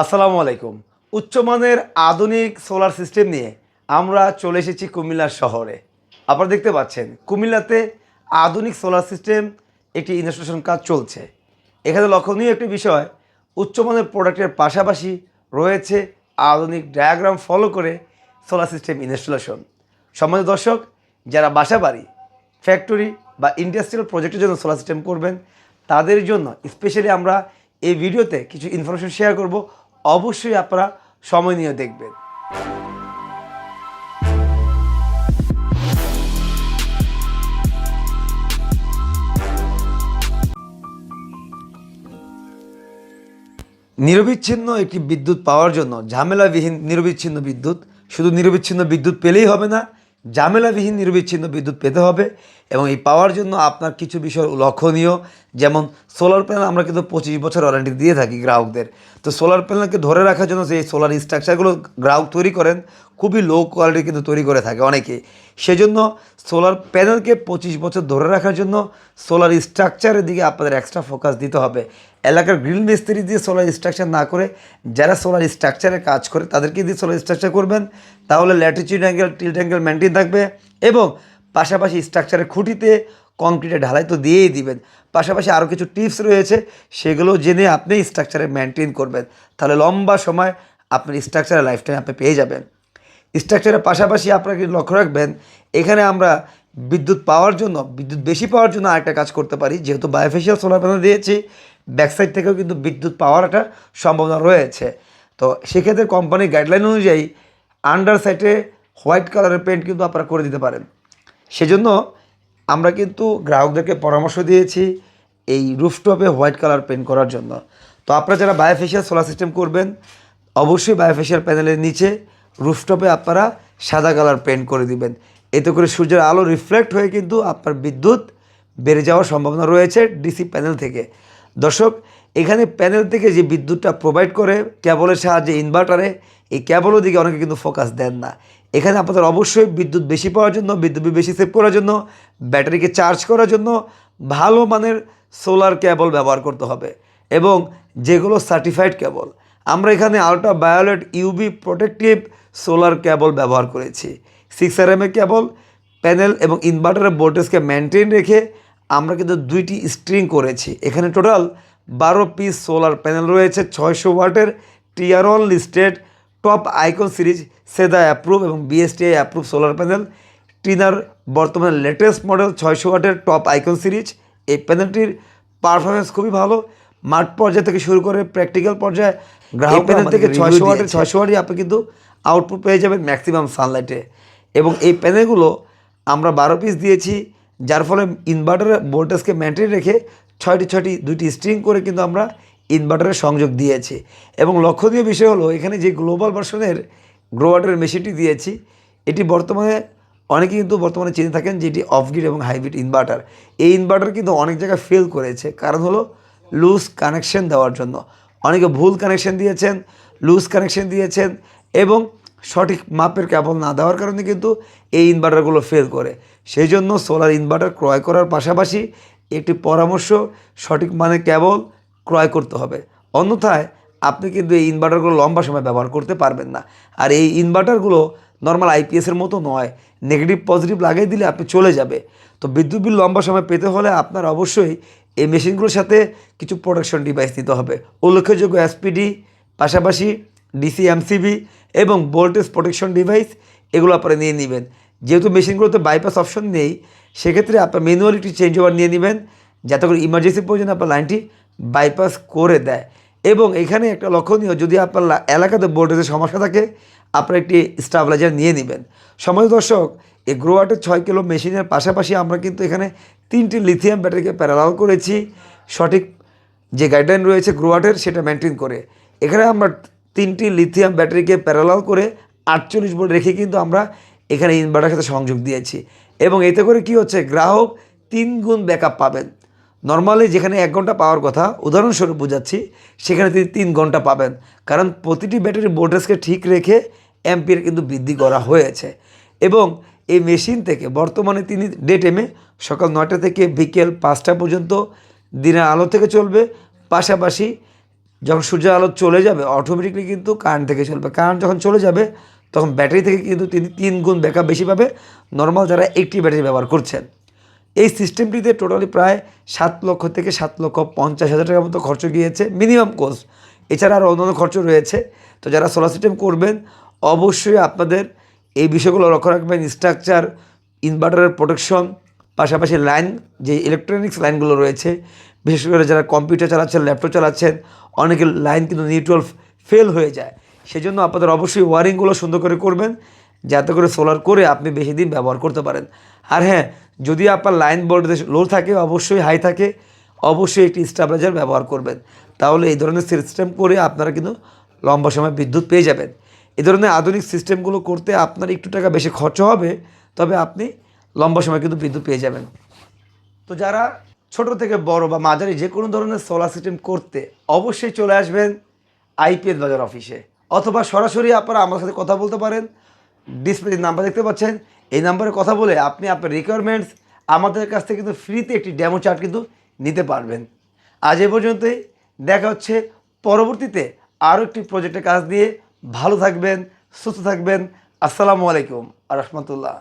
আসসালামু আলাইকুম। উচ্চমানের আধুনিক সোলার সিস্টেম নিয়ে আমরা চলে এসেছি কুমিল্লা শহরে। আপনারা দেখতে পাচ্ছেন, কুমিল্লাতে আধুনিক সোলার সিস্টেম একটি ইনস্টলেশন কাজ চলছে। এখানে লক্ষণীয় একটি বিষয়, উচ্চমানের প্রোডাক্টের পাশাপাশি রয়েছে আধুনিক ডায়াগ্রাম ফলো করে সোলার সিস্টেম ইনস্টলেশন সম্মানিত দর্শক, যারা বাসা বাড়ি ফ্যাক্টরি বা ইন্ডাস্ট্রিয়াল প্রজেক্টের জন্য সোলার সিস্টেম করবেন, তাদের জন্য স্পেশালি আমরা এই ভিডিওতে কিছু ইনফরমেশন শেয়ার করব। অবশ্যই আপনারা সময় নিয়ে দেখবেন। নিরবিচ্ছিন্ন একটি বিদ্যুৎ পাওয়ার জন্য ঝামেলাবিহীন নিরবিচ্ছিন্ন বিদ্যুৎ, শুধু নিরবিচ্ছিন্ন বিদ্যুৎ পেলেই হবে না ঝামেলাবিহীন নির্বিচ্ছিন্ন বিদ্যুৎ পেতে হবে এবং এই পাওয়ার জন্য আপনার কিছু বিষয় লক্ষণীয়, যেমন সোলার প্যানেল আমরা কিন্তু পঁচিশ বছর ওয়ারেন্টি দিয়ে থাকি গ্রাহকদের। তো সোলার প্যানেলকে ধরে রাখার জন্য যে সোলার স্ট্রাকচারগুলো গ্রাহক তৈরি করেন, খুবই লো কোয়ালিটি কিন্তু তৈরি করে থাকে অনেকে। সেজন্য সোলার প্যানেলকে পঁচিশ বছর ধরে রাখার জন্য সোলার স্ট্রাকচারের দিকে আপনাদের এক্সট্রা ফোকাস দিতে হবে। এলাকার গ্রিল মিস্ত্রি দিয়ে সোলার স্ট্রাকচার না করে যারা সোলার স্ট্রাকচারে কাজ করে তাদেরকে দিয়ে সোলার স্ট্রাকচার করবেন। তাহলে latitude angle tilt angle maintain থাকবে এবং পাশাপাশি স্ট্রাকচারের খুঁটিতে কংক্রিটে ঢালাই তো দিয়েই দিবেন। পাশাপাশি আরও কিছু টিপস রয়েছে, সেগুলো জেনে আপনি স্ট্রাকচারে মেনটেন করবেন। তাহলে লম্বা সময় আপনার স্ট্রাকচারের লাইফ টাইম আপনি পেয়ে যাবেন। স্ট্রাকচারের পাশাপাশি আপনাকে লক্ষ্য রাখবেন, এখানে আমরা বিদ্যুৎ পাওয়ার জন্য, বিদ্যুৎ বেশি পাওয়ার জন্য আরেকটা কাজ করতে পারি, যেহেতু বায়োফেশিয়াল সোলার প্যানেল দিয়েছি ব্যাকসাইড থেকেও কিন্তু বিদ্যুৎ পাওয়ার একটা সম্ভাবনা রয়েছে। তো সেক্ষেত্রে কোম্পানির গাইডলাইন অনুযায়ী আন্ডার সাইডে হোয়াইট কালারের পেন্ট কিন্তু আপনারা করে দিতে পারেন। সেজন্য আমরা কিন্তু গ্রাহকদেরকে পরামর্শ দিয়েছি এই রুফটপে হোয়াইট কালার পেন্ট করার জন্য। তো আপনারা যারা বায়োফেশিয়াল সোলার সিস্টেম করবেন, অবশ্যই বায়োফেশিয়াল প্যানেলের নিচে রুফটপে আপনারা সাদা কালার পেন্ট করে দিবেন। এতে করে সূর্যের আলো রিফ্লেক্ট হয়ে কিন্তু আপনার বিদ্যুৎ বেড়ে যাওয়ার সম্ভাবনা রয়েছে ডিসি প্যানেল থেকে। দর্শক, এখানে প্যানেল থেকে যে বিদ্যুৎটা প্রোভাইড করে ক্যাবলের সাহায্যে ইনভার্টারে এই কেবলের দিকে অনেকে কিন্তু ফোকাস দেন না। এখানে আপনাদের অবশ্যই বিদ্যুৎ বেশি পাওয়ার জন্য, বিদ্যুৎ বেশি সেভ করার জন্য, ব্যাটারিকে চার্জ করার জন্য ভালো মানের সোলার ক্যাবল ব্যবহার করতে হবে। এবং যেগুলো সার্টিফাইড কেবল আমরা এখানে ultra violet UV protective solar cable ব্যবহার করেছি। Six R M cable panel এবং ইনভার্টারের ভোল্টেজকে মেনটেন রেখে আমরা কিন্তু দুইটি স্ট্রিং করেছি। এখানে টোটাল বারো পিস সোলার প্যানেল রয়েছে, ছয়শো ওয়াটের tier one listed top icon series SREDA approve এবং বিএসটিআই অ্যাপ্রুভ সোলার প্যানেল টিনার বর্তমানে লেটেস্ট মডেল ছয়শো ওয়াটের টপ আইকন সিরিজ এই প্যানেলটির পারফরমেন্স খুবই ভালো। মাঠ পর্যায় থেকে শুরু করে প্র্যাকটিক্যাল পর্যায়ে গ্রাহক প্যানেল থেকে ছয়শো ওয়াটের ছয়শো ওয়াটই আপনি কিন্তু আউটপুট পেয়ে যাবেন ম্যাক্সিমাম সানলাইটে এবং এই প্যানেলগুলো আমরা বারো পিস দিয়েছি যার ফলে ইনভার্টারের ভোল্টেজকে মেনটেন রেখে ছয়টি ছয়টি দুইটি স্ট্রিং করে কিন্তু আমরা ইনভার্টারের সংযোগ দিয়েছি। এবং লক্ষণীয় বিষয় হলো এখানে যে গ্লোবাল ভার্সনের গ্রোয়াটারের মেশিনটি দিয়েছি এটি বর্তমানে অনেকে কিন্তু বর্তমানে চিনে থাকেন যে এটি অফগ্রিড এবং হাইব্রিড ইনভার্টার এই ইনভার্টার কিন্তু অনেক জায়গায় ফেল করেছে। কারণ হলো লুজ কানেকশন দেওয়ার জন্য। অনেকে ভুল কানেকশন দিয়েছেন লুজ কানেকশন দিয়েছেন এবং সঠিক মাপের কেবল না দেওয়ার কারণে কিন্তু এই ইনভার্টারগুলো ফেল করে। সেই জন্য সোলার ইনভার্টার ক্রয় করার পাশাপাশি একটি পরামর্শ, সঠিক মানে কেবল ক্রয় করতে হবে। অন্যথায় আপনি কিন্তু এই ইনভার্টারগুলো লম্বা সময় ব্যবহার করতে পারবেন না। আর এই ইনভার্টারগুলো নর্মাল আইপিএসের মতো নয় নেগেটিভ পজিটিভ লাগিয়ে দিলে আপনি চলে যাবে। তো বিদ্যুৎ বিল লম্বা সময় পেতে হলে আপনার অবশ্যই এই মেশিনগুলোর সাথে কিছু প্রোটেকশন ডিভাইস নিতে হবে। উল্লেখযোগ্য এসপিডি পাশাপাশি ডিসি এমসিবি এবং ভোল্টেজ প্রোটেকশন ডিভাইস এগুলো আপনারা নিয়ে নেবেন। যেহেতু মেশিনগুলোতে বাইপাস অপশন নেই, সেক্ষেত্রে আপনার ম্যানুয়ালিটি চেঞ্জ ওভার নিয়ে নেবেন, যাতে করে ইমার্জেন্সি প্রয়োজন আপনার লাইনটি বাইপাস করে দেয়। এবং এখানে একটা লক্ষণীয়, যদি আপনার এলাকাতে ভোল্টেজের সমস্যা থাকে, আপনার একটি স্টাবলাইজার নিয়ে নেবেন। সময় দর্শক এই ছয় কিলো মেশিনের পাশাপাশি আমরা কিন্তু এখানে তিনটি লিথিয়াম ব্যাটারিকে প্যারালাল করেছি। সঠিক যে গাইডলাইন রয়েছে গ্রোয়াটের সেটা মেনটেন করে। এখানে আমরা তিনটি লিথিয়াম ব্যাটারিকে প্যারালাল করে আটচল্লিশ ভোল্ট রেখে কিন্তু আমরা এখানে ইনভার্টারের সাথে সংযোগ দিয়েছি। এবং এতে করে কি হচ্ছে? গ্রাহক তিন গুণ ব্যাকআপ পাবেন। নর্মালি যেখানে এক ঘণ্টা পাওয়ার কথা, উদাহরণস্বরূপ বোঝাচ্ছি, সেখানে তিনি তিন ঘণ্টা পাবেন। কারণ প্রতিটি ব্যাটারি ভোল্টেজকে ঠিক রেখে অ্যাম্পিয়ার কিন্তু বৃদ্ধি করা হয়েছে। এবং এই মেশিন থেকে বর্তমানে তিনি ডে টাইমে সকাল নয়টা থেকে বিকেল পাঁচটা পর্যন্ত দিনের আলো থেকে চলবে। পাশাপাশি যখন সূর্যের আলো চলে যাবে অটোমেটিকলি কিন্তু কারেন্ট থেকে চলবে। কারেন্ট যখন চলে যাবে, তখন ব্যাটারি থেকে কিন্তু তিনি তিন গুণ ব্যাকআপ বেশি পাবে। নর্মাল যারা একটি ব্যাটারি ব্যবহার করছেন। এই সিস্টেমটিতে টোটালি প্রায় সাত লক্ষ থেকে সাত লক্ষ পঞ্চাশ হাজার টাকার মতো খরচ গিয়েছে মিনিমাম কোর্স এছাড়া আরও অন্যান্য খরচ রয়েছে। তো যারা সোলার সিস্টেম করবেন, অবশ্যই আপনাদের এই বিষয়গুলো লক্ষ্য রাখবেন স্ট্রাকচার ইনভার্টারের প্রোটেকশন পাশাপাশি লাইন যে ইলেকট্রনিক্স লাইনগুলো রয়েছে, বিশেষ করে যারা কম্পিউটার চালাচ্ছেন ল্যাপটপ চালাচ্ছেন, অনেকের লাইন কিন্তু নিউট্রাল ফেল হয়ে যায়। সেজন্য আপনাদের অবশ্যই ওয়ারিংগুলো সুন্দর করে করবেন, যাতে করে সোলার করে আপনি বেশি দিন ব্যবহার করতে পারেন। আর হ্যাঁ যদি আপনার লাইন ভোল্টেজ লো থাকে, অবশ্যই হাই থাকে, অবশ্যই একটি স্টাবলাইজার ব্যবহার করবেন। তাহলে এই ধরনের সিস্টেম করে আপনারা কিন্তু লম্বা সময় বিদ্যুৎ পেয়ে যাবেন। এই ধরনের আধুনিক সিস্টেমগুলো করতে আপনার একটু টাকা বেশি খরচ হবে, তবে আপনি লম্বা সময় কিন্তু বিদ্যুৎ পেয়ে যাবেন। তো যারা ছোট থেকে বড় বা মাঝারি যে কোনো ধরনের সোলার সিস্টেম করতে অবশ্যই চলে আসবেন আইপিএস বাজার অফিসে। অথবা সরাসরি আপনারা আমার সাথে কথা বলতে পারেন। ডিসপ্লে নাম্বার দেখতে পাচ্ছেন। এই নাম্বারে কথা বলে আপনি আপনার রিকোয়ারমেন্টস আমাদের কাছ থেকে কিন্তু ফ্রিতে একটি ডেমো চার্ট কিন্তু নিতে পারবেন। আজ এ পর্যন্তই। দেখা হচ্ছে পরবর্তীতে আরও একটি প্রজেক্টের কাজ দিয়ে ভালো থাকবেন সুস্থ থাকবেন। আসসালামু আলাইকুম আর রহমতুল্লাহ।